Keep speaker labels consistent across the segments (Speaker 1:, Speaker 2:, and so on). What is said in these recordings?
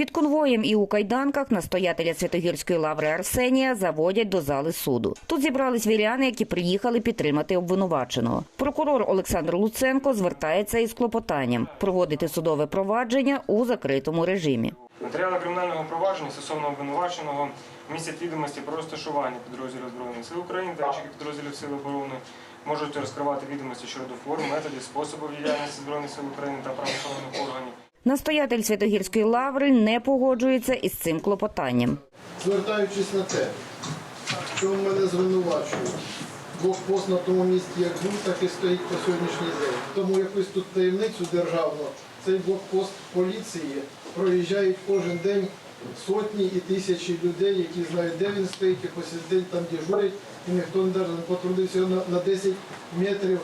Speaker 1: Під конвоєм і у кайданках настоятеля Святогірської лаври Арсенія заводять до зали суду. Тут зібрались віряни, які приїхали підтримати обвинуваченого. Прокурор Олександр Луценко звертається із клопотанням проводити судове провадження у закритому режимі.
Speaker 2: Матеріали кримінального провадження стосовно обвинуваченого містять відомості про розташування підрозділів Збройних сил України та інших підрозділів Сил оборони, можуть розкривати відомості щодо форм, методів, способів діяльності Збройних сил України та правоохоронних органів.
Speaker 1: Настоятель Святогірської лаври не погоджується із цим клопотанням.
Speaker 3: звертаючись на те, що мене звинувачують. Блокпост на тому місці як був, так і стоїть по сьогоднішній день. Тому якусь тут таємницю державну, цей блокпост поліції проїжджають кожен день сотні і тисячі людей, які знають, де він стоїть, сей день там дежурять, і ніхто не потрудився на, на 10 метрів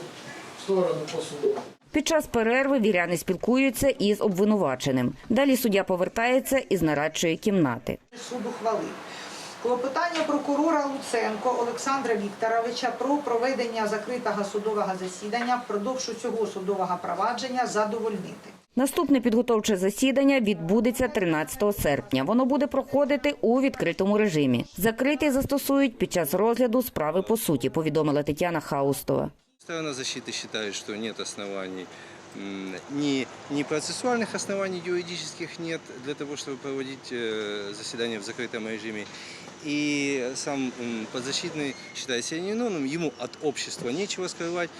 Speaker 3: в сторону посунути.
Speaker 1: Під час перерви віряни спілкуються із обвинуваченим. Далі суддя повертається із нарадчої кімнати.
Speaker 4: суд ухвалив. Клопотання прокурора Луценко Олександра Вікторовича про проведення закритого судового засідання впродовж цього судового провадження задовольнити.
Speaker 1: Наступне підготовче засідання відбудеться 13 серпня. Воно буде проходити у відкритому режимі. Закритий застосують під час розгляду справи по суті, повідомила Тетяна Хаустова.
Speaker 5: Сторона защиты считает, что нет оснований, м, ни, ни процессуальных оснований юридических нет для того, чтобы проводить э, заседание в закрытом режиме. И сам м, подзащитный считает себя невиновным, ему от общества нечего скрывать.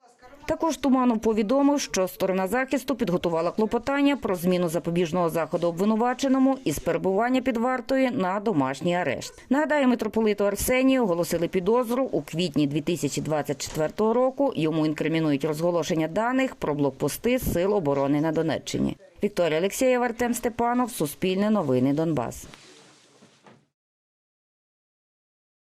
Speaker 1: Також Туманов повідомив, що сторона захисту підготувала клопотання про зміну запобіжного заходу обвинуваченому із перебування під вартою на домашній арешт. Нагадаю, митрополиту Арсенію оголосили підозру у квітні 2024 року. Йому інкримінують розголошення даних про блокпости Сил оборони на Донеччині. Вікторія Олексєєва, Артем Степанов, Суспільне новини Донбас.